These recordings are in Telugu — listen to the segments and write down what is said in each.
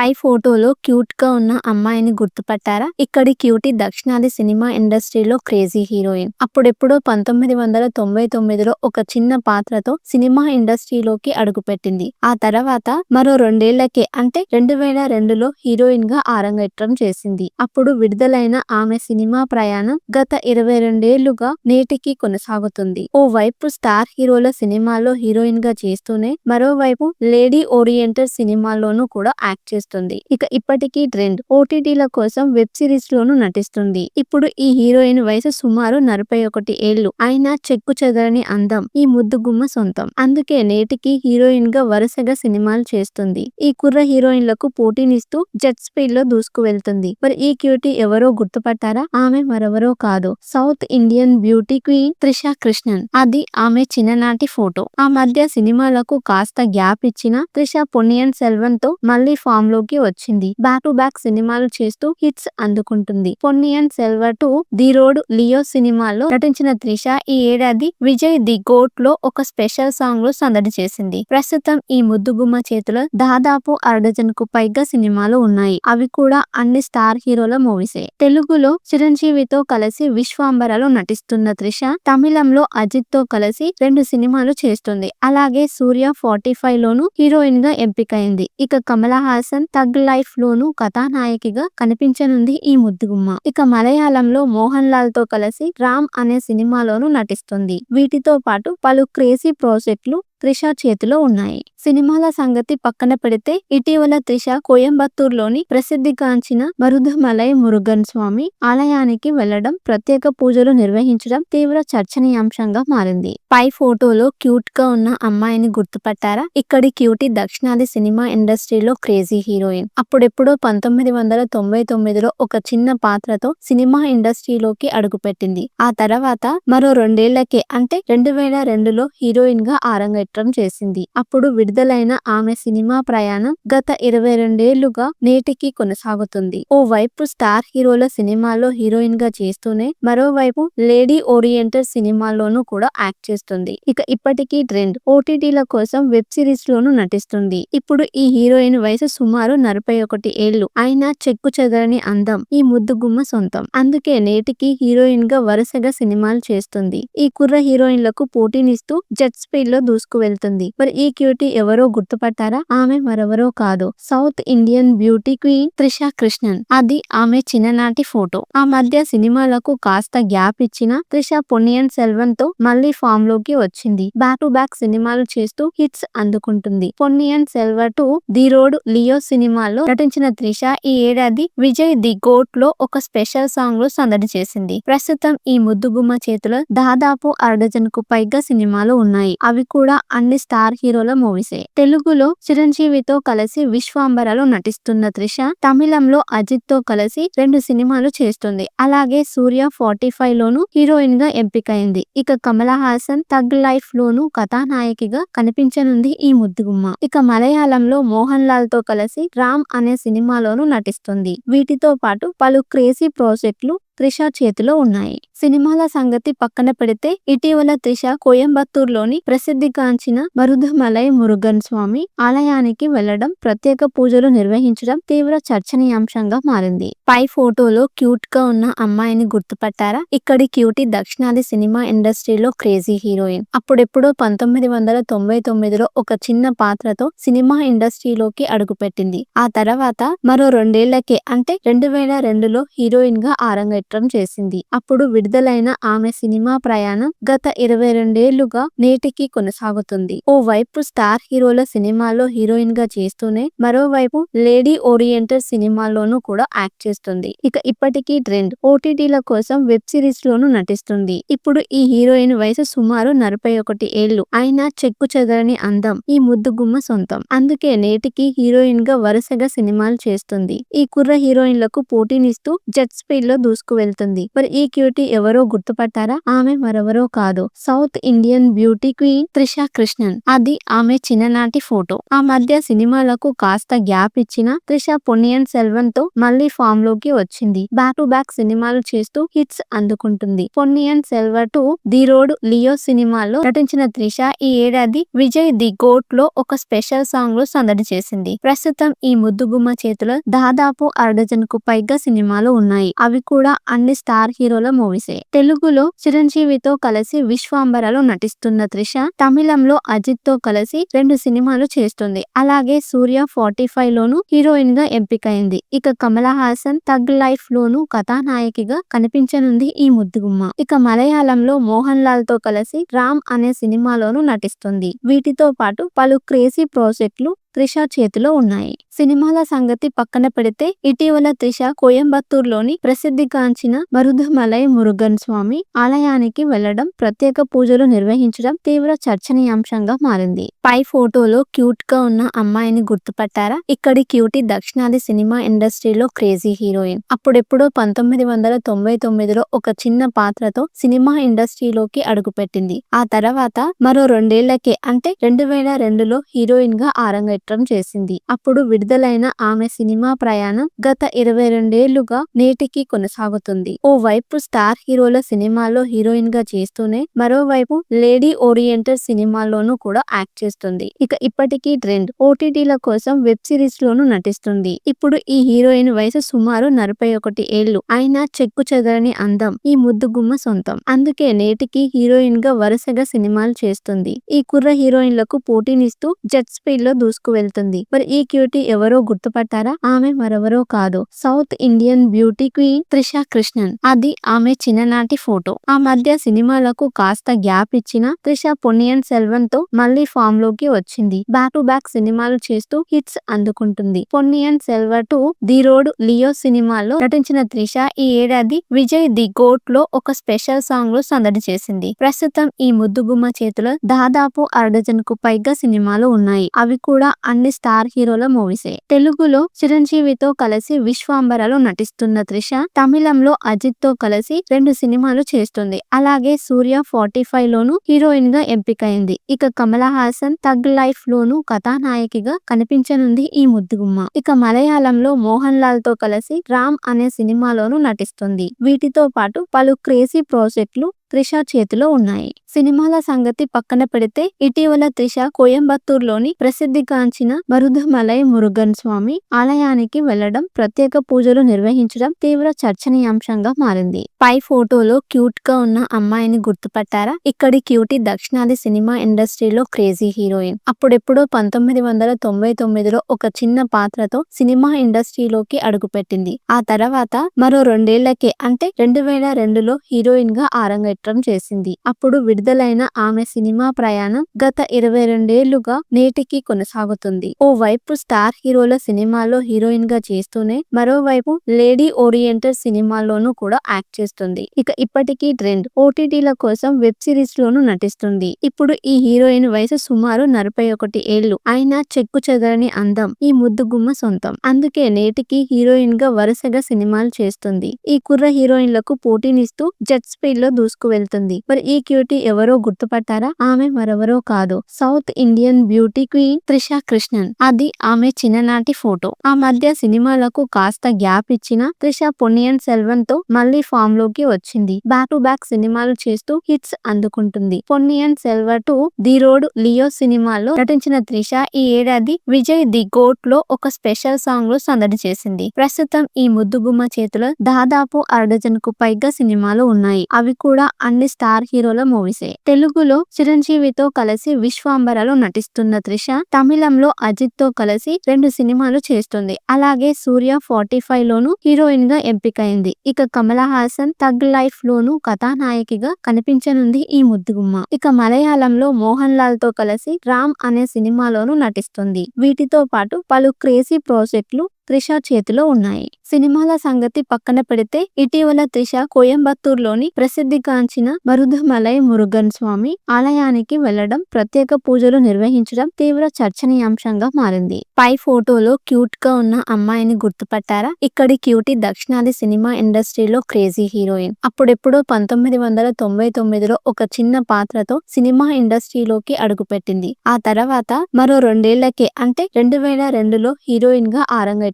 పై ఫోటోలో క్యూట్గా ఉన్న అమ్మాయిని గుర్తుపట్టారా? ఇక్కడి క్యూటీ దక్షిణాది సినిమా ఇండస్ట్రీలో క్రేజీ హీరోయిన్. అప్పుడెప్పుడో పంతొమ్మిది వందల తొంభై తొమ్మిదిలో ఒక చిన్న పాత్రతో సినిమా ఇండస్ట్రీలోకి అడుగుపెట్టింది. ఆ తర్వాత మరో రెండేళ్ళకే అంటే రెండు వేల రెండులో హీరోయిన్గా ఆరంగేట్రం చేసింది. అప్పుడు విడుదలైన ఆమె సినిమా ప్రయాణం గత ఇరవై రెండేళ్ళుగా నేటికి కొనసాగుతుంది. ఓ వైపు స్టార్ హీరోల సినిమాలో హీరోయిన్గా చేస్తూనే మరోవైపు లేడీ ఓరియంటెడ్ సినిమాల్లోనూ కూడా యాక్ట్ చేస్తుంది ఇక ఇప్పటికీ ట్రెండ్. ఓటీటీల కోసం వెబ్ సిరీస్ లోను నటిస్తుంది. ఇప్పుడు ఈ హీరోయిన్ వయసు సుమారు నలభై ఒకటి ఏళ్ళు అయినా చెక్కు చెదరని అందం ఈ ముద్దు గుమ్మ సొంతం. అందుకే నేటికి హీరోయిన్గా వరుసగా సినిమాలు చేస్తుంది. ఈ కుర్ర హీరోయిన్లకు పోటీనిస్తూ జెట్ స్పీడ్లో దూసుకు వెళ్తుంది మరి ఈ క్యూటీ ఎవరో గుర్తుపట్టారా? ఆమె మరెవరో కాదు. South Indian beauty queen Trisha Krishnan. అది ఆమె చిన్ననాటి ఫోటో. ఆ మధ్య సినిమాలకు కాస్త గ్యాప్ ఇచ్చిన త్రిష పొన్నియన్ సెల్వన్తో మళ్ళీ ఫామ్ లోకి వచ్చింది. బ్యాక్ టు బ్యాక్ సినిమాలు చేస్తూ హిట్స్ అందుకుంటుంది. Ponniyin Selvan two the road Leo సినిమాలో నటించిన త్రిష ఈ ఏడాది విజయ్ ది గోట్లో ఒక స్పెషల్ సాంగ్లో సందడి చేసింది. ప్రస్తుతం ఈ ముద్దుగుమ్మ చేతిలో దాదాపు అరడజన్కు పైగా సినిమాలు ఉన్నాయి. అవి కూడా అన్ని స్టార్ హీరోల మూవీసే. తెలుగులో చిరంజీవితో కలిసి విశ్వాంబరలో నటిస్తున్న త్రిష తమిళంలో అజిత్తో కలిసి రెండు సినిమాలు చేస్తుంది. అలాగే సూర్య ఫార్టీ ఫైవ్ లోను హీరోయిన్గా ఎంపికైంది. ఇక కమల హాసన్ తగ్ లైఫ్ లోను కథానాయకిగా కనిపించనుంది ఈ ముద్దుగుమ్మ. ఇక మలయాళంలో మోహన్ లాల్తో కలిసి రామ్ అనే సినిమాలోను నటిస్తుంది. వీటితో పాటు పలు క్రేజీ ప్రాజెక్టులు త్రిష చేతిలో ఉన్నాయి. సినిమాల సంగతి పక్కన పెడితే ఇటీవల త్రిష కోయంబత్తూరులోని ప్రసిద్ధిగాంచిన మరుధమలై మురుగన్ స్వామి ఆలయానికి వెళ్ళడం ప్రత్యేక పూజలు నిర్వహించడం తీవ్ర చర్చనీయాంశంగా మారింది. పై ఫోటోలో క్యూట్గా ఉన్న అమ్మాయిని గుర్తుపట్టారా? ఇక్కడి క్యూటీ దక్షిణాది సినిమా ఇండస్ట్రీలో క్రేజీ హీరోయిన్. అప్పుడెప్పుడో పంతొమ్మిది వందల తొంభై తొమ్మిదిలో ఒక చిన్న పాత్రతో సినిమా ఇండస్ట్రీలోకి అడుగుపెట్టింది. ఆ తర్వాత మరో రెండేళ్ళకే అంటే రెండు వేల రెండులో హీరోయిన్గా ఆరంగేట్రం చేసింది. అప్పుడు విడుదలైన ఆమె సినిమా ప్రయాణం గత ఇరవై రెండేళ్ళుగా నేటికి కొనసాగుతుంది. ఓ వైపు స్టార్ హీరోల సినిమాలో హీరోయిన్గా చేస్తూనే మరోవైపు లేడీ ఓరియంటెడ్ సినిమాల్లోనూ కూడా యాక్ట్ చేస్తుంది. ఇక ఇప్పటికీ ట్రెండ్ ఓటీటీల కోసం వెబ్ సిరీస్ లోను నటిస్తుంది. ఇప్పుడు ఈ హీరోయిన్ వయసు సుమారు నలభై ఒకటి ఏళ్ళు అయినా చెక్కు చెదరని అందం ఈ ముద్దు గుమ్మ సొంతం. అందుకే నేటికి హీరోయిన్గా వరుసగా సినిమాలు చేస్తుంది. ఈ కుర్ర హీరోయిన్లకు పోటీనిస్తూ జెట్ స్పీడ్లో దూసుకు వెళ్తుంది. మరి ఈ క్యూటీ ఎవరో గుర్తుపట్టారా ఆమె మరెవరో కాదు. South Indian beauty queen Trisha Krishnan. అది ఆమె చిన్ననాటి ఫోటో. ఆ మధ్య సినిమాలకు కాస్త గ్యాప్ ఇచ్చిన త్రిష పొన్నియన్ సెల్వన్తో మళ్ళీ ఫామ్లోకి వచ్చింది. బ్యాక్ టు బ్యాక్ సినిమాలు చేస్తూ హిట్స్ అందుకుంటుంది. Ponniyin Selvan two the road Leo సినిమాలో నటించిన త్రిష ఈ ఏడాది విజయ్ ది గోట్లో ఒక స్పెషల్ సాంగ్లో సందడి చేసింది. ప్రస్తుతం ఈ ముద్దుగుమ్మ చేతిలో దాదాపు అరడజన్కు పైగా సినిమాలు ఉన్నాయి. అవి కూడా అన్ని స్టార్ హీరోల మూవీసే. తెలుగులో చిరంజీవితో కలిసి విశ్వాంబరలో నటిస్తున్న త్రిష తమిళంలో అజిత్తో కలిసి రెండు సినిమాలు చేస్తుంది. అలాగే సూర్య ఫార్టీ ఫైవ్ లోను హీరోయిన్గా ఎంపికైంది. ఇక కమల హాసన్ తగ్ లైఫ్ లోను కథానాయకిగా కనిపించనుంది ఈ ముద్దుగుమ్మ. ఇక మలయాళంలో మోహన్ లాల్తో కలిసి రామ్ అనే సినిమాలోను నటిస్తుంది. వీటితో పాటు పలు క్రేజీ ప్రాజెక్టులు త్రిష చేతిలో ఉన్నాయి. సినిమాల సంగతి పక్కన పెడితే ఇటీవల త్రిష కోయంబత్తూరులోని ప్రసిద్ధిగాంచిన మరుధమలై మురుగన్ స్వామి ఆలయానికి వెళ్ళడం ప్రత్యేక పూజలు నిర్వహించడం తీవ్ర చర్చనీయాంశంగా మారింది. పై ఫోటోలో క్యూట్గా ఉన్న అమ్మాయిని గుర్తుపట్టారా? ఇక్కడి క్యూటీ దక్షిణాది సినిమా ఇండస్ట్రీలో క్రేజీ హీరోయిన్. అప్పుడెప్పుడో పంతొమ్మిది వందల తొంభై తొమ్మిదిలో ఒక చిన్న పాత్రతో సినిమా ఇండస్ట్రీలోకి అడుగుపెట్టింది. ఆ తర్వాత మరో రెండేళ్ళకే అంటే రెండు వేల రెండులో హీరోయిన్గా ఆరంగేట్రం చేసింది. అప్పుడు విడుదలైన ఆమె సినిమా ప్రయాణం గత ఇరవై రెండేళ్ళుగా నేటికి కొనసాగుతుంది. ఓ వైపు స్టార్ హీరోల సినిమాలో హీరోయిన్గా చేస్తూనే మరోవైపు లేడీ ఓరియంటెడ్ సినిమాల్లోనూ కూడా యాక్ట్ చేస్తుంది. ఇక ఇప్పటికీ ట్రెండ్ ఓటీటీల కోసం వెబ్ సిరీస్ లోను నటిస్తుంది. ఇప్పుడు ఈ హీరోయిన్ వయసు సుమారు నలభై ఒకటి ఏళ్ళు అయినా చెక్కు చెదరని అందం ఈ ముద్దుగుమ్మ సొంతం. అందుకే నేటికి హీరోయిన్గా వరుసగా సినిమాలు చేస్తుంది. ఈ కుర్ర హీరోయిన్లకు పోటీనిస్తూ జెట్ స్పీడ్లో దూసుకు వెళ్తుంది. మరి ఈ క్యూటీ ఎవరో గుర్తుపట్టారా? ఆమె మరెవరో కాదు. South Indian beauty queen Trisha Krishnan. అది ఆమె చిన్ననాటి ఫోటో. ఆ మధ్య సినిమాలకు కాస్త గ్యాప్ ఇచ్చిన త్రిష పొన్నియన్ సెల్వన్తో మళ్ళీ ఫామ్లోకి వచ్చింది. బ్యాక్ టు బ్యాక్ సినిమాలు చేస్తూ హిట్స్ అందుకుంటుంది. Ponniyin Selvan two the road Leo సినిమాలో నటించిన త్రిష ఈ ఏడాది విజయ్ ది గోట్లో ఒక స్పెషల్ సాంగ్లో సందడి చేసింది. ప్రస్తుతం ఈ ముద్దుగుమ్మ చేతిలో దాదాపు అరడజన్కు పైగా సినిమాలు ఉన్నాయి. అవి కూడా అన్ని స్టార్ హీరోల మూవీసే. తెలుగులో చిరంజీవితో కలిసి విశ్వాంబరలో నటిస్తున్న త్రిష తమిళంలో అజిత్తో కలిసి రెండు సినిమాలు చేస్తుంది. అలాగే సూర్య ఫార్టీ ఫైవ్ లోను హీరోయిన్గా ఎంపికైంది. ఇక కమల హాసన్ తగ్ లైఫ్ లోను కథానాయకిగా కనిపించనుంది ఈ ముద్దుగుమ్మ. ఇక మలయాళంలో మోహన్ లాల్తో కలిసి రామ్ అనే సినిమాలోను నటిస్తుంది. వీటితో పాటు పలు క్రేజీ ప్రాజెక్టులు త్రిష చేతిలో ఉన్నాయి. సినిమాల సంగతి పక్కన పెడితే ఇటీవల త్రిష కోయంబత్తూరులోని ప్రసిద్ధిగాంచిన మరుధమలై మురుగన్ స్వామి ఆలయానికి వెళ్ళడం ప్రత్యేక పూజలు నిర్వహించడం తీవ్ర చర్చనీయాంశంగా మారింది. పై ఫోటోలో క్యూట్గా ఉన్న అమ్మాయిని గుర్తుపట్టారా? ఇక్కడి క్యూటీ దక్షిణాది సినిమా ఇండస్ట్రీలో క్రేజీ హీరోయిన్. అప్పుడెప్పుడో పంతొమ్మిది వందల తొంభై తొమ్మిదిలో ఒక చిన్న పాత్రతో సినిమా ఇండస్ట్రీలోకి అడుగుపెట్టింది. ఆ తర్వాత మరో రెండేళ్ళకే అంటే రెండు వేల రెండులో హీరోయిన్గా ఆరంగేట్రం చేసింది. అప్పుడు విడుదలైన ఆమె సినిమా ప్రయాణం గత ఇరవై రెండేళ్ళుగా నేటికి కొనసాగుతుంది. ఓ వైపు స్టార్ హీరోల సినిమాలో హీరోయిన్గా చేస్తూనే మరోవైపు లేడీ ఓరియంటెడ్ సినిమాల్లోనూ కూడా యాక్ట్ చేస్తుంది. ఇక ఇప్పటికీ ట్రెండ్ ఓటీటీల కోసం వెబ్ సిరీస్ లోను నటిస్తుంది. ఇప్పుడు ఈ హీరోయిన్ వయసు సుమారు నలభై ఒకటి ఏళ్ళు అయినా చెక్కు చెదరని అందం ఈ ముద్దుగుమ్మ సొంతం. అందుకే నేటికి హీరోయిన్గా వరుసగా సినిమాలు చేస్తుంది. ఈ కుర్ర హీరోయిన్లకు పోటీనిస్తూ జెట్ స్పీడ్లో దూసుకు వెళ్తుంది. మరి ఈ క్యూటీ ఎవరో గుర్తుపట్టారా? ఆమె మరెవరో కాదు. South Indian beauty queen Trisha Krishnan. అది ఆమె చిన్ననాటి ఫోటో. ఆ మధ్య సినిమాలకు కాస్త గ్యాప్ ఇచ్చిన త్రిష పొన్నియన్ సెల్వన్తో మళ్ళీ ఫామ్లోకి వచ్చింది. బ్యాక్ టు బ్యాక్ సినిమాలు చేస్తూ హిట్స్ అందుకుంటుంది. Ponniyin Selvan two the road Leo సినిమాలో నటించిన త్రిష ఈ ఏడాది విజయ్ ది గోట్లో ఒక స్పెషల్ సాంగ్లో సందడి చేసింది. ప్రస్తుతం ఈ ముద్దుగుమ్మ చేతిలో దాదాపు అరడజన్కు పైగా సినిమాలు ఉన్నాయి. అవి కూడా అన్ని స్టార్ హీరోల మూవీసే. తెలుగులో చిరంజీవితో కలిసి విశ్వాంబరలో నటిస్తున్న త్రిష తమిళంలో అజిత్తో కలిసి రెండు సినిమాలు చేస్తుంది. అలాగే సూర్య ఫార్టీ ఫైవ్ లోను హీరోయిన్గా ఎంపికైంది. ఇక కమల హాసన్ తగ్ లైఫ్ లోను కథానాయకిగా కనిపించనుంది ఈ ముద్దుగుమ్మ. ఇక మలయాళంలో మోహన్ లాల్తో కలిసి రామ్ అనే సినిమాలోను నటిస్తుంది. వీటితో పాటు పలు క్రేజీ ప్రాజెక్టులు త్రిష చేతిలో ఉన్నాయి. సినిమాల సంగతి పక్కన పెడితే ఇటీవల త్రిష కోయంబత్తూరులోని ప్రసిద్ధిగాంచిన మరుధమలై మురుగన్ స్వామి ఆలయానికి వెళ్ళడం ప్రత్యేక పూజలు నిర్వహించడం తీవ్ర చర్చనీయాంశంగా మారింది. పై ఫోటోలో క్యూట్గా ఉన్న అమ్మాయిని గుర్తుపట్టారా? ఇక్కడి క్యూటీ దక్షిణాది సినిమా ఇండస్ట్రీలో క్రేజీ హీరోయిన్. అప్పుడెప్పుడో పంతొమ్మిది వందల తొంభై తొమ్మిదిలో ఒక చిన్న పాత్రతో సినిమా ఇండస్ట్రీలోకి అడుగుపెట్టింది. ఆ తర్వాత మరో రెండేళ్ళకే అంటే రెండు వేల రెండులో హీరోయిన్గా ఆరంగేట్రం చేసింది. అప్పుడు విడుదలైన ఆమె సినిమా ప్రయాణం గత ఇరవై రెండేళ్ళుగా నేటికి కొనసాగుతుంది. ఓ వైపు స్టార్ హీరోల సినిమాలో హీరోయిన్గా చేస్తూనే మరోవైపు లేడీ ఓరియంటెడ్ సినిమాల్లోనూ కూడా యాక్ట్ చేస్తుంది. ఇక ఇప్పటికీ ట్రెండ్ ఓటీటీల కోసం వెబ్ సిరీస్ లోను నటిస్తుంది. ఇప్పుడు ఈ హీరోయిన్ వయసు సుమారు నలభై ఒకటి ఏళ్ళు అయినా చెక్కు చెదరని అందం ఈ ముద్దుగుమ్మ సొంతం. అందుకే నేటికి హీరోయిన్గా వరుసగా సినిమాలు చేస్తుంది. ఈ కుర్ర హీరోయిన్లకు పోటీనిస్తూ జెట్ స్పీడ్లో దూసుకు వెళ్తుంది. మరి ఈ క్యూటీ ఎవరో గుర్తుపట్టారా ఆమె మరెవరో కాదు. South Indian beauty queen Trisha Krishnan. అది ఆమె చిన్ననాటి ఫోటో. ఆ మధ్య సినిమాలకు కాస్త గ్యాప్ ఇచ్చిన త్రిష పొన్నియన్ సెల్వన్తో మళ్ళీ ఫామ్లోకి వచ్చింది. బ్యాక్ టు బ్యాక్ సినిమాలు చేస్తూ హిట్స్ అందుకుంటుంది. Ponniyin Selvan two the road Leo సినిమాలో నటించిన త్రిష ఈ ఏడాది విజయ్ ది గోట్లో ఒక స్పెషల్ సాంగ్లో సందడి చేసింది. ప్రస్తుతం ఈ ముద్దుగుమ్మ చేతిలో దాదాపు అరడజన్కు పైగా సినిమాలు ఉన్నాయి. అవి కూడా అన్ని స్టార్ హీరోల మూవీసే. తెలుగులో చిరంజీవితో కలిసి విశ్వాంబరలో నటిస్తున్న త్రిష తమిళంలో అజిత్తో కలిసి రెండు సినిమాలు చేస్తుంది. అలాగే సూర్య ఫార్టీ ఫైవ్ లోను హీరోయిన్గా ఎంపికైంది. ఇక కమల హాసన్ తగ్ లైఫ్ లోను కథానాయకిగా కనిపించనుంది ఈ ముద్దుగుమ్మ. ఇక మలయాళంలో మోహన్ లాల్తో కలిసి రామ్ అనే సినిమాలోను నటిస్తుంది. వీటితో పాటు పలు క్రేజీ ప్రాజెక్టులు త్రిష చేతిలో ఉన్నాయి. సినిమాల సంగతి పక్కన పెడితే ఇటీవల త్రిష కోయంబత్తూరులోని ప్రసిద్ధిగాంచిన మరుధమలై మురుగన్ స్వామి ఆలయానికి వెళ్ళడం ప్రత్యేక పూజలు నిర్వహించడం తీవ్ర చర్చనీయాంశంగా మారింది. పై ఫోటోలో క్యూట్గా ఉన్న అమ్మాయిని గుర్తుపట్టారా? ఇక్కడి క్యూటీ దక్షిణాది సినిమా ఇండస్ట్రీలో క్రేజీ హీరోయిన్. అప్పుడెప్పుడో పంతొమ్మిది వందల తొంభై తొమ్మిదిలో ఒక చిన్న పాత్రతో సినిమా ఇండస్ట్రీలోకి అడుగుపెట్టింది. ఆ తర్వాత మరో రెండేళ్ళకే అంటే రెండు వేల రెండులో హీరోయిన్గా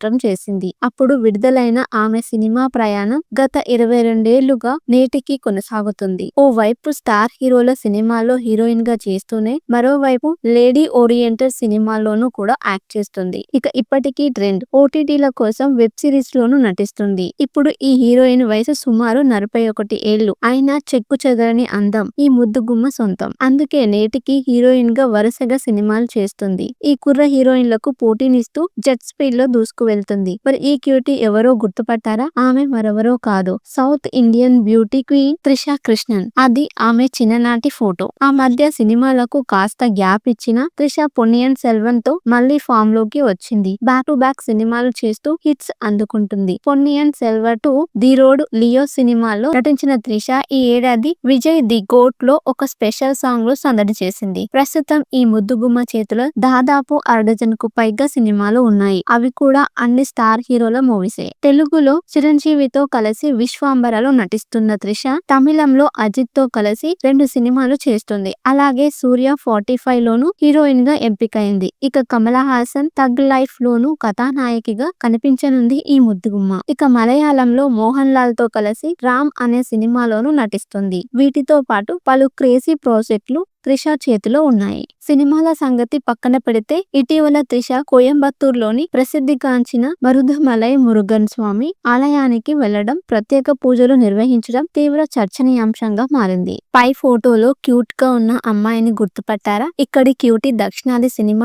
ఆరంగేట్రం చేసింది. అప్పుడు విడుదలైన ఆమె సినిమా ప్రయాణం గత ఇరవై రెండేళ్ళుగా నేటికి కొనసాగుతుంది. ఓ వైపు స్టార్ హీరోల సినిమాలో హీరోయిన్గా చేస్తూనే మరోవైపు లేడీ ఓరియంటెడ్ సినిమాల్లోనూ కూడా యాక్ట్ చేస్తుంది. ఇక ఇప్పటికీ ట్రెండ్ ఓటీటీల కోసం వెబ్ సిరీస్ లోను నటిస్తుంది. ఇప్పుడు ఈ హీరోయిన్ వయసు సుమారు నలభై ఒకటి ఏళ్ళు అయినా చెక్కు చెదరని అందం ఈ ముద్దుగుమ్మ సొంతం. అందుకే నేటికి హీరోయిన్గా వరుసగా సినిమాలు చేస్తుంది. ఈ కుర్ర హీరోయిన్లకు పోటీనిస్తూ జెట్ స్పీడ్లో దూసుకు వెళ్తుంది. మరి ఈ క్యూటీ ఎవరో గుర్తుపట్టారా? ఆమె మరెవరో కాదు. South Indian beauty queen Trisha Krishnan. అది ఆమె చిన్ననాటి ఫోటో. ఆ మధ్య సినిమాలకు కాస్త గ్యాప్ ఇచ్చిన త్రిష పొన్నియన్ సెల్వన్తో మళ్ళీ ఫామ్లోకి వచ్చింది. బ్యాక్ టు బ్యాక్ సినిమాలు చేస్తూ హిట్స్ అందుకుంటుంది. Ponniyin Selvan two the road Leo సినిమాలో నటించిన త్రిష ఈ ఏడాది విజయ్ ది గోట్లో ఒక స్పెషల్ సాంగ్లో సందడి చేసింది. ప్రస్తుతం ఈ ముద్దుగుమ్మ చేతిలో దాదాపు అరడజన్కు పైగా సినిమాలు ఉన్నాయి. అవి కూడా అన్ని స్టార్ హీరోల మూవీసే. తెలుగులో చిరంజీవితో కలిసి విశ్వాంబరలో నటిస్తున్న త్రిష తమిళంలో అజిత్తో కలిసి రెండు సినిమాలు చేస్తుంది. అలాగే సూర్య ఫార్టీ ఫైవ్ లోను హీరోయిన్గా ఎంపికైంది. ఇక కమల హాసన్ తగ్ లైఫ్ లోను కథానాయకిగా కనిపించనుంది ఈ ముద్దుగుమ్మ. ఇక మలయాళంలో మోహన్ లాల్తో కలిసి రామ్ అనే సినిమాలోను నటిస్తుంది. వీటితో పాటు పలు క్రేజీ ప్రాజెక్టులు త్రిష చేతిలో ఉన్నాయి. సినిమాల సంగతి పక్కన పెడితే ఇటీవల త్రిష కోయంబత్తూరులోని ప్రసిద్ధిగాంచిన మరుధమలై మురుగన్ స్వామి ఆలయానికి వెళ్ళడం ప్రత్యేక పూజలు నిర్వహించడం తీవ్ర చర్చనీయాంశంగా మారింది. పై ఫోటోలో క్యూట్గా ఉన్న అమ్మాయిని గుర్తుపట్టారా? ఇక్కడి క్యూటీ దక్షిణాది సినిమా